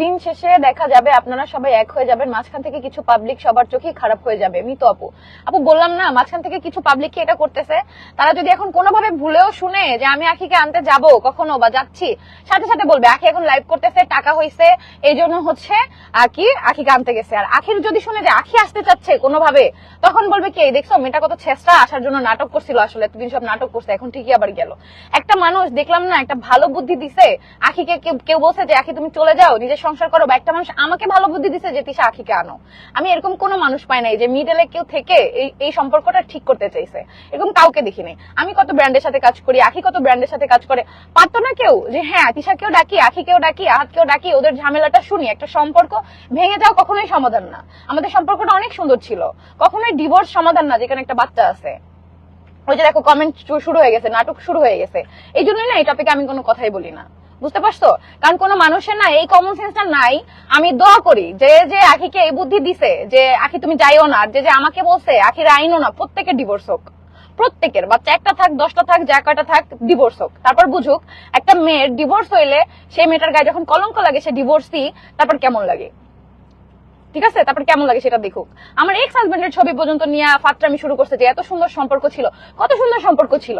দিন শেষে দেখা যাবে আপনারা সবাই এক হয়ে যাবেন। মাঝখান থেকে কিছু পাবলিক সবার চোখেই খারাপ হয়ে যাবে। মিতু আপু আপু বললাম না, মাঝখান থেকে কিছু পাবলিক কি এটা করতেছে? তারা যদি এখন কোনোভাবে ভুলেও শুনে যে আমি আখিকে আনতে যাব কখনো বা যাচ্ছি, সাথে সাথে বলবে, আখি এখন লাইভ করতেছে, টাকা হইছে, এই জন্য হচ্ছে আখি, আখিকে আনতে গেছে। আর আখির যদি শুনে যে আখি আসতে চাচ্ছে কোনোভাবে, তখন বলবে কি দেখছ, মেয়েটা কত চেষ্টা আসার জন্য নাটক করছিল আসলে, এতদিন সব নাটক করছে, এখন ঠিকই আবার গেল। একটা মানুষ, দেখলাম না, একটা ভালো বুদ্ধি দিছে, আখিকে কেউ বলছে যে, আখি তুমি চলে যাও, নিজের সংসার করো বা একটা মানুষ আমাকে ভালো বুদ্ধি দিছে যে তিশা আখিকে আনো। আমি এরকম কোনো মানুষ পাই নাই যে মিডলে কেউ থেকে এই এই সম্পর্কটা ঠিক করতে চাইছে। এরকম কাউকে দেখিনি। আমি কত ব্র্যান্ডের সাথে কাজ করি, আখি কত ব্র্যান্ডের সাথে কাজ করে। পারতো না কেউ যে হ্যাঁ তিশাকেও ডাকি, আখিকেও ডাকি, আহাতকেও ডাকি, ওদের ঝামেলাটা শুনি, একটা সম্পর্ক ভেঙে যাওয়া কখনোই সমাধান না। আমাদের সম্পর্কটা অনেক সুন্দর ছিল। কখনোই ডিভোর্স সমাধান না, যেখানে একটা বাচ্চা আছে। ওই যে দেখো কমেন্ট শুরু হয়ে গেছে, নাটক শুরু হয়ে গেছে। এই জন্যই না এই টপিকে আমি কোনো কথাই বলি না। বুঝতে পারছ? কারণ কোন মানুষের না এই কমন সেন্সটা নাই। আমি দোয়া করি যে যে আখিকে এই বুদ্ধি দিছে, যে আখি তুমি যাইও না, যে যে আমাকে বলছে, আখির আইনও না প্রত্যেকের ডিভোর্স হোক। প্রত্যেকের, বাচ্চা একটা থাক, দশটা থাক, যা কয়টা থাক ডিভোর্স হোক। তারপর বুঝুক, একটা মেয়ের ডিভোর্স হইলে সেই মেয়েটার গায়ে যখন কলঙ্ক লাগে, সে ডিভোর্সই তারপর কেমন লাগে? ঠিক আছে? তারপর কেমন লাগে সেটা দেখুক। আমার এক্স হাজবেন্ডের ছবি পর্যন্ত নিয়ে ফাত্রামি শুরু করছে এত সুন্দর সম্পর্ক ছিল, কত সুন্দর সম্পর্ক ছিল।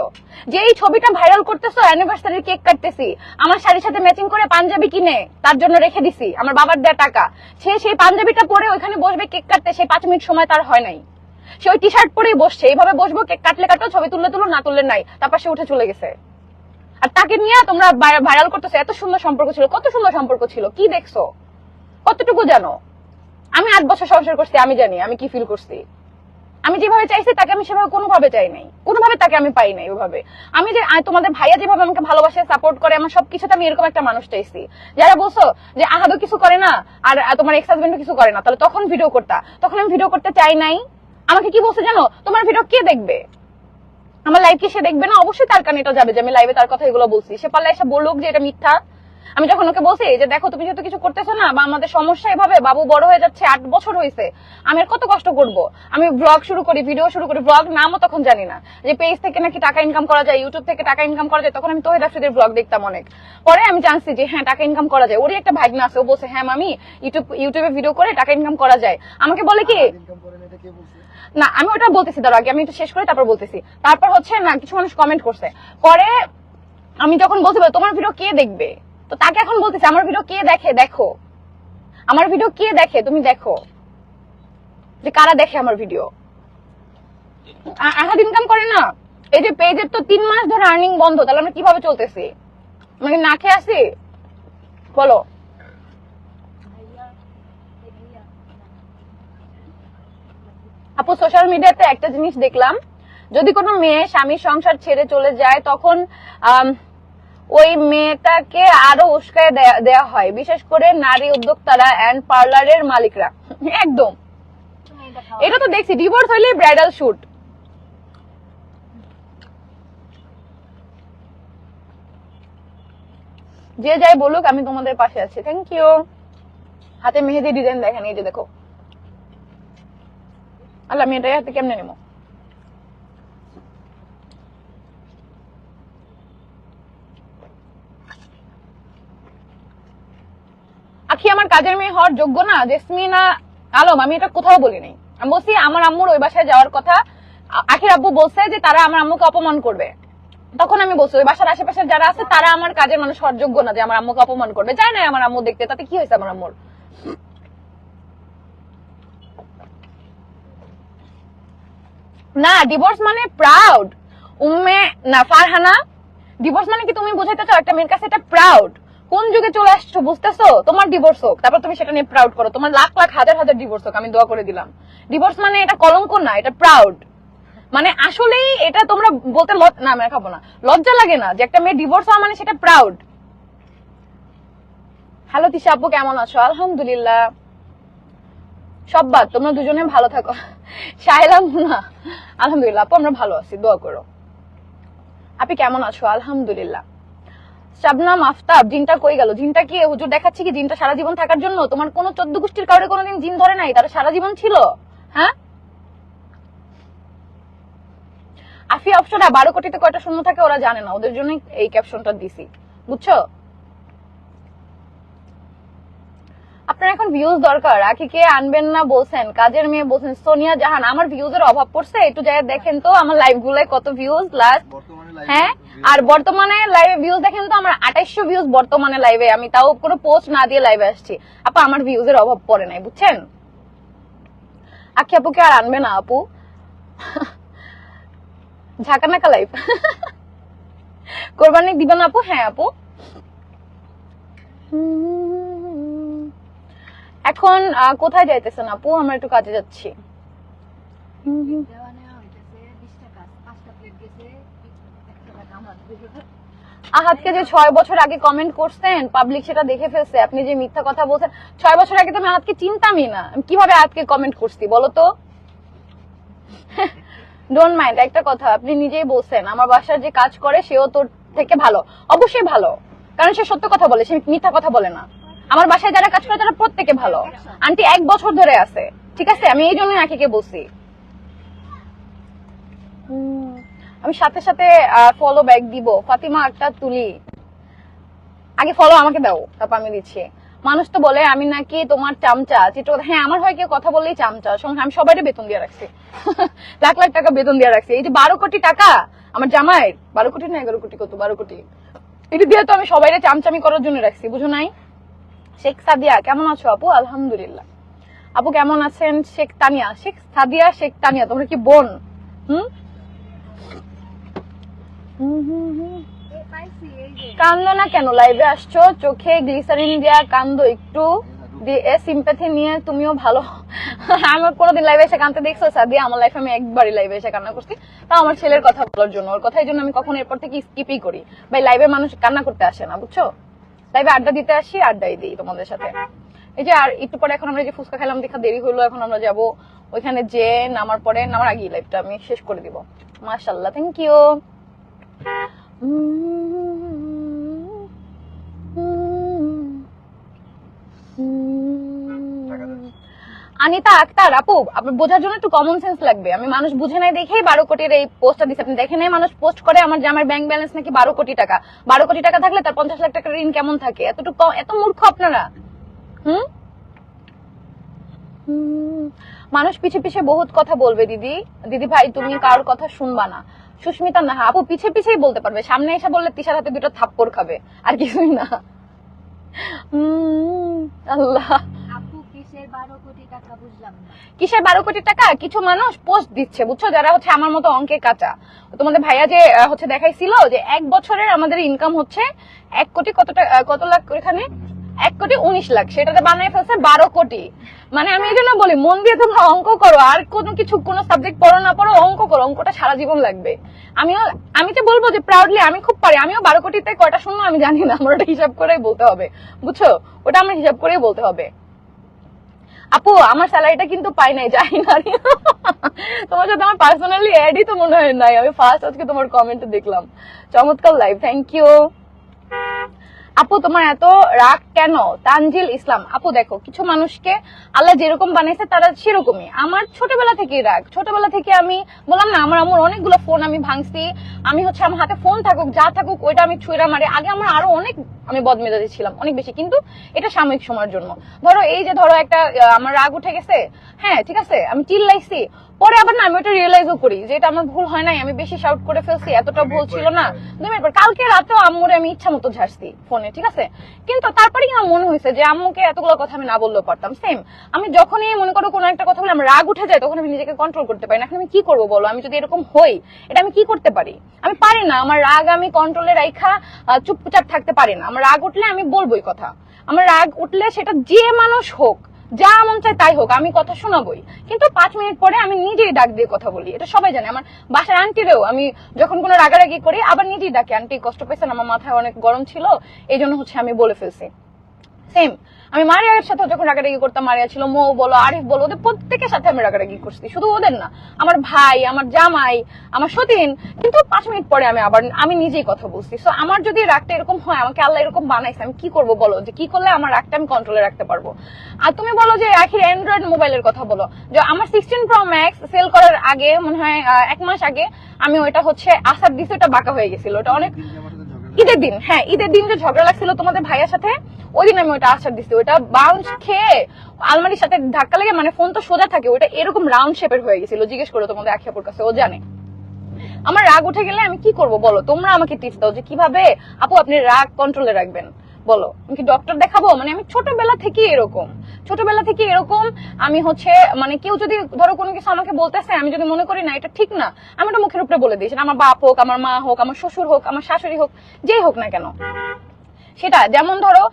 যে এই ছবিটা ভাইরাল করতেছো অ্যানিভার্সারির কেক কাটতেছি, আমার শাড়ির সাথে ম্যাচিং করে পাঞ্জাবি কিনে, তার জন্য রেখে দিছি, আমার বাবার দেয়া টাকা। সে সেই পাঞ্জাবিটা পরে ওইখানে বসবে কেক কাটতে, সেই পাঁচ মিনিট সময় তার হয় নাই। সে ওই টি শার্ট পরেই বসছে, এইভাবে বসবো কেক কাটলে কাটো ছবি তুললে তুলো না তুললে নাই। তারপর সে উঠে চলে গেছে। আর তাকে নিয়ে তোমরা ভাইরাল করতেছো, এত সুন্দর সম্পর্ক ছিল, কত সুন্দর সম্পর্ক ছিল, কি দেখছ? কতটুকু জানো? আমি আট বছর সংসার করছি, আমি জানি, আমি কি ফিল করছি। আমি যেভাবে চাইছি, তাকে আমি সেভাবে কোনোভাবে চাই নাই। কোনোভাবে তাকে আমি পাই নাই ওভাবে। আমি যে তোমাদের ভাইয়া যেভাবে আমাকে ভালোবাসে সাপোর্ট করে, আমার সবকিছুতে আমি এরকম একটা মানুষ চাইছি। যারা বলছো যে, আহাদও কিছু করে না, আর তোমার এক্স হাজবেন্ডও কিছু করে না, তাহলে তখন ভিডিও করতা। তখন আমি ভিডিও করতে চাই নাই। আমাকে কি বলছে জানো? তোমার ভিডিও কে দেখবে? আমার লাইভ কি সে দেখবে না? অবশ্যই তার কানে এটা যাবে যে, আমি লাইভে তার কথা এগুলো বলছি। সে পারলে এসে বলুক যে, এটা মিথ্যা। আমি যখন ওকে বলছি যে দেখো তুমি যেহেতু কিছু করতেছো না বা আমাদের সমস্যা এভাবে বাবু বড় হয়ে যাচ্ছে আট বছর হয়েছে আমি আর কত কষ্ট করব? আমি ব্লগ শুরু করি ভিডিও শুরু করি ব্লগ নামও তখন জানি না। যে পেজ থেকে নাকি টাকা ইনকাম করা যায় ইউটিউব থেকে টাকা ইনকাম করা যায় তখন আমি তোহিদ আফ্রিদের ব্লগ দেখতাম অনেক। পরে আমি জানছি যে হ্যাঁ টাকা ইনকাম করা যায়। ওরই একটা ভাগনা আছে ও বলছে হ্যাঁ মামি ইউটিউব ইউটিউবে ভিডিও করে টাকা ইনকাম করা যায়। আমাকে বলে কি না আমি ওটা বলতেছি তার আগে আমি একটু শেষ করে তারপর বলতেছি। তারপর হচ্ছে না কিছু মানুষ কমেন্ট করছে। পরে আমি যখন বলতে পারি তোমার ভিডিও কে দেখবে? তো তাকে এখন বলতেছে আমার ভিডিও কে দেখে? দেখো। আমার ভিডিও কে দেখে? তুমি দেখো। যে কারা দেখে আমার ভিডিও আহাদ ইনকাম করে না? এই যে পেজের তো তিন মাস ধরে আর্নিং বন্ধ তাহলে আমরা কীভাবে চলতেছি? মানে না খেয়ে আসি? বলো। আপু সোশ্যাল মিডিয়াতে একটা জিনিস দেখলাম। যদি কোনো মেয়ে স্বামী সংসার ছেড়ে চলে যায় তখন আম, ওই মেয়েটাকে আরও উস্কায় দেয়া- হয়। বিশেষ করে নারী উদ্যোক্তারা অ্যান্ড পার্লারের মালিকরা। একদম। এটা তো দেখছি ডিভোর্স হইলে ব্রাইডাল শুট যে যাই বলুক, আমি তোমাদের পাশে আছি। থ্যাংক ইউ হাতে মেহেদি ডিজাইন দেখেন, এই যে দেখো। আল্লাহ এটা হাতে কেমনে নেব? আখি আমার কাজের মেয়ে হওয়ার যোগ্য না, জেসমিনা আলম, আমি এটা কোথাও বলি নাই। আমি বলছি, আমার আম্মুর ওই বাসায় যাওয়ার কথা, আখির আব্বু বলছে যে তারা আমার আম্মুকে অপমান করবে। তখন আমি বলছি, ওই বাসার আশেপাশে যারা আছে, তারা আমার কাজের মানুষ হওয়ার যোগ্য না যে আমার আম্মুকে অপমান করবে। চাই না আমার আম্মু দেখতে, তাতে কি হয়েছে আমার আম্মুর? না ডিভোর্স মানে প্রাউড উম্মে না, ফারহানা ডিভোর্স মানে কি তুমি বোঝাইতে চাও? একটা মেয়ের কাছে এটা প্রাউড কোন যুগে চলে আসছো বুঝতেছো? তোমার ডিভোর্স হোক, তারপর তুমি সেটা নিয়ে প্রাউড করো। তোমার লাখ লাখ, হাজার হাজার ডিভোর্স হোক, আমি দোয়া করে দিলাম। ডিভোর্স মানে এটা কলঙ্ক না, এটা প্রাউড মানে আসলেই এটা তোমরা বলতে না, আমি খাব না। লজ্জা লাগে না যে একটা মেয়ে ডিভোর্স হওয়া মানে সেটা প্রাউড হ্যালো তিশা আপু, কেমন আছো? আলহামদুলিল্লাহ। সব বাদ, তোমরা দুজনে ভালো থাকো। সাহেলাম না। আলহামদুলিল্লাহ, আপু, আমরা ভালো আছি, দোয়া করো। আপনি কেমন আছো? আলহামদুলিল্লাহ। শাবনাম, আফতাব, জিনটা কই গেল? জিনটা কি হুজুর দেখাচ্ছে কি? জিনটা সারা জীবন থাকার জন্য? তোমার কোন চোদ্দ গোষ্ঠীর কাউরে কোনোদিন জিন ধরে নাই? তারা সারা জীবন ছিল? হ্যাঁ? আফি অপশনটা বারো কোটিতে কয়টা শূন্য থাকে ওরা জানে না। ওদের জন্য এই ক্যাপশনটা দিছি। বুঝছ? আপনার এখন ভিউজ দরকার। আখিকে আনবেন না বলছেন? কাজের মেয়ে বলছেন সোনিয়া জাহান আমার ভিউজ এর অভাব পড়ছে। একটু যাই দেখেন তো আমার লাইভ গুলায় কত ভিউজ লাস্ট হ্যাঁ? আর বর্তমানে লাইভে ভিউজ দেখেন তো আমার আঠাইশশো ভিউজ বর্তমানে লাইভে আমি তাও কোনো পোস্ট না দিয়ে লাইভে আসছি। আপা আমার ভিউজ এর অভাব পড়ে নাই বুঝছেন? আখি আপুকে আর আনবে না আপু? ঝাঁকানাকা লাইভ কোরবানি দিবেন আপু? হ্যাঁ আপু। হুম। এখন কোথায় যাইতেছেন আপু? আমরা একটু কাজে যাচ্ছি। আহাতকে যে ছয় বছর আগে কমেন্ট করছেন পাবলিক সেটা দেখে ফেলছে আপনি যে মিথ্যা কথা বলছেন ছয় বছর আগে তো আমি আহাতকে চিনতামই না। আমি কীভাবে আহাতকে কমেন্ট করছি বলো তো? ডোন্ট মাইন্ড একটা কথা আপনি নিজেই বলছেন আমার বাসার যে কাজ করে সেও তোর থেকে ভালো। অবশ্যই ভালো। কারণ সে সত্য কথা বলে সে মিথ্যা কথা বলে না। আমার বাসায় যারা কাজ করে তারা প্রত্যেকে ভালো। আন্টি এক বছর ধরে আছে। ঠিক আছে? আমি এই জন্যই আখিকে বলছি। আমি সাথে সাথে ফলো ব্যাক দিব। ফাতিমা একটা তুলি। আগে ফলো আমাকে দাও। তারপর আমি দিচ্ছি। মানুষ তো বলে, আমি নাকি তোমার চামচা। চিত্র হ্যাঁ আমার হয় কেউ কথা বললেই চামচা। সময় আমি সবাইকে বেতন দিয়ে রাখছি। লাখ লাখ টাকা বেতন দিয়ে রাখছি। এই যে বারো কোটি টাকা, আমার জামাই, বারো কোটি না এগারো কোটি কত? বারো কোটি। এটা দিয়ে তো আমি সবাইকে চামচামি করার জন্য রাখছি, বুঝো নাই? শেখ সাদিয়া, কেমন আছো আপু? আলহামদুলিল্লাহ। আপু কেমন আছেন? শেখ তানিয়া, শেখ সাদিয়া, শেখ তানিয়া, তোমরা কি বোন? হুম? কান্দো না কেন? লাইভে আসছো, চোখে গ্লিসারিন দিয়া কান্দো একটু। দিয়ে নিয়ে তুমিও ভালো। আমার কোনোদিন লাইভে এসে কানতে দেখছ? সাদিয়া, আমার লাইফে আমি একবারই লাইভে এসে কান্না করছি। তাও আমার ছেলের কথা বলার জন্য। ওর কথাই জন্য আমি কখন এরপর থেকে স্কিপই করি। ভাই লাইভে মানুষ কান্না করতে আসে না, বুঝছ? লাইভে আড্ডা দিতে আসি, আড্ডাই দিই তোমাদের সাথে। এই যে আর একটু পরে এখন আমরা যে ফুচকা খেলাম, দেখা দেরি হলো, এখন আমরা যাব ওইখানে যে নামার পরে নামার আগেই লাইভটা আমি শেষ করে দিব। মাশাল্লাহ থ্যাংক ইউ আনিতা, আক্তার, আপু, আপনার বোঝার জন্য একটু কমন সেন্স লাগবে। আমি মানুষ বুঝে নাই দেখেই বারো কোটির এই পোস্টটা দিচ্ছে আপনি দেখে নাই মানুষ পোস্ট করে আমার যে আমার ব্যাংক ব্যালেন্স নাকি বারো কোটি টাকা। বারো কোটি টাকা থাকলে তার পঞ্চাশ লাখ টাকার ঋণ কেমন থাকে? এতটুকু এত মূর্খ আপনারা? হুম? মানুষ পিছে পিছে বহুত কথা বলবে, দিদি। দিদি ভাই, তুমি কারোর কথা শুনবা না। সুস্মিতা, না, আপু পিছে পিছেই বলতে পারবে। সামনে এসে বললে তিসার হাতে দুটো থাপ্পড় খাবে। আর কিছুই না। আল্লাহ। কিসের বারো কোটি টাকা? কিছু মানুষ পোস্ট দিচ্ছে, বুঝছ? যারা হচ্ছে আমার মতো অঙ্কে কাঁচা। তোমাদের ভাইয়া যে হচ্ছে দেখাইছিল যে এক বছরের আমাদের ইনকাম হচ্ছে এক কোটি কত কত লাখ এখানে? এক কোটি উনিশ লাখ। সেটাতে বানাই ফেলছে বারো কোটি। মানে আমি এই জন্য বলি, মন দিয়ে তোমরা অঙ্ক করো, আর কোনো কিছু, কোনো সাবজেক্ট পড়ো না পড়ো, অঙ্ক করো। অঙ্কটা সারা জীবন লাগবে। আমিও, আমি তো বলব যে প্রাউডলি আমি খুব পারি। আমিও বারো কোটিতে কয়টা শূন্য আমি জানি না। আমার ওটা হিসাব করেই বলতে হবে, বুঝছ? ওটা আমার হিসাব করেই বলতে হবে। আপু, আমার স্যালারিটা কিন্তু পাই নাই যাই না। তোমার সাথে আমার পার্সোনালি অ্যাডই তো মনে হয় নাই। আমি ফার্স্ট আজকে তোমার কমেন্ট দেখলাম। চমৎকার লাইভ থ্যাংক ইউ আপু, তোমার এত রাগ কেন? তানজিল ইসলাম, আপু দেখো, কিছু মানুষকে আল্লাহ যেরকম বানাইছে তারা সেরকমই। আমার ছোটবেলা থেকেই রাগ। ছোটবেলা থেকে আমি বললাম, না, আমার আমার অনেকগুলো ফোন আমি ভাঙছি। আমি হচ্ছে আমার হাতে ফোন থাকুক, যা থাকুক, ওইটা আমি ছুঁড়া মারি। আগে আমার আরও অনেক, আমি বদমেজাজি ছিলাম, অনেক বেশি। কিন্তু এটা সাময়িক সময়ের জন্য। ধরো, এই যে ধরো একটা আমার রাগ উঠে গেছে। হ্যাঁ ঠিক আছে, আমি চিল্লাইছি। পরে আবার না আমি ওটা রিয়েলাইজও করি যে এটা আমার ভুল হয় নাই আমি বেশি শাউট করে ফেলছি এতটা ভুল ছিল না। দুই মিনিট পর কালকে রাতেও আম্মুরে আমি ইচ্ছা মতো ঝাড়ছি ফোনে ঠিক আছে? কিন্তু তারপরে আমার মনে হয়েছে যে আম্মুকে এতগুলো কথা আমি না বললেও পারতাম সেম আমি যখনই মনে করো কোনো একটা কথা বলে আমার রাগ উঠে যায় তখন আমি নিজেকে কন্ট্রোল করতে পারি না। এখন আমি কি করব বলো? আমি যদি এরকম হই এটা আমি কি করতে পারি? আমি পারি না আমার রাগ আমি কন্ট্রোলে রাখা চুপচাপ থাকতে পারি না। আমার রাগ উঠলে আমি বলবোই কথা। আমার রাগ উঠলে সেটা যে মানুষ হোক যা মন চাই তাই হোক, আমি কথা শোনাবই। কিন্তু পাঁচ মিনিট পরে আমি নিজেই ডাক দিয়ে কথা বলি। এটা সবাই জানে। আমার বাসার আন্টিরেও আমি যখন কোনো রাগারাগি করি, আবার নিজেই ডাকে আন্টি কষ্ট পেয়েছেন? আমার মাথায় অনেক গরম ছিল এই জন্য হচ্ছে আমি বলে ফেলছি। সেম আমি মারিয়ার সাথে যখন রাগারাগি করতাম, মারিয়া ছিল মৌ বলো, আরিফ বলো, ওদের প্রত্যেকের সাথে আমি রাগারাগি করছি। শুধু ওদের না, আমার ভাই, আমার জামাই, আমার সতীন। কিন্তু পাঁচ মিনিট পরে আমি আবার, আমি নিজেই কথা বলছি। সো আমার যদি রাগটা এরকম হয়, আমাকে আল্লাহ এরকম বানাইছে, আমি কি করব বলো? যে কি করলে আমার রাগটা আমি কন্ট্রোলে রাখতে পারব? আর তুমি বলো যে, আখির অ্যান্ড্রয়েড মোবাইলের কথা বলো। যে, আমার সিক্সটিন প্রো ম্যাক্স সেল করার আগে, মনে হয় এক মাস আগে, আমি ওইটা হচ্ছে আসার দিছে ওটা বাঁকা হয়ে গেছিল। ওটা অনেক দিন যে আমার সাথে ঝগড়া ঈদের দিন। হ্যাঁ। ঈদের দিন যে ঝগড়া লাগছিল তোমাদের ভাইয়ের সাথে ওই দিন আমি ওটা আশার দিচ্ছি ওটা বাউন্স খেয়ে আলমারির সাথে ধাক্কা লেগে মানে ফোন তো সোজা থাকে ওটা এরকম রাউন্ড শেপের হয়ে গেছিল। জিজ্ঞেস করো তোমাদের আখিয়াপুর কাছে ও জানে। আমার রাগ উঠে গেলে আমি কি করব বলো? তোমরা আমাকে টিপস দাও যে কীভাবে আপু আপনি রাগ কন্ট্রোলে রাখবেন। বলো, আমি কি ডক্টর দেখাবো? মানে আমি ছোটবেলা থেকে এরকম। ছোটবেলা থেকে এরকম, আমি হচ্ছে মানে কেউ যদি ধরো কোনো কিছু আমাকে বলতেছে, আমি যদি মনে করি না, এটা ঠিক না, আমি ওটা মুখের উপরে বলে সেটা আমার বাপ হোক, আমার মা হোক, আমার শ্বশুর হোক, আমার শাশুড়ি হোক, যেই হোক না কেন। সেটা, যেমন ধরো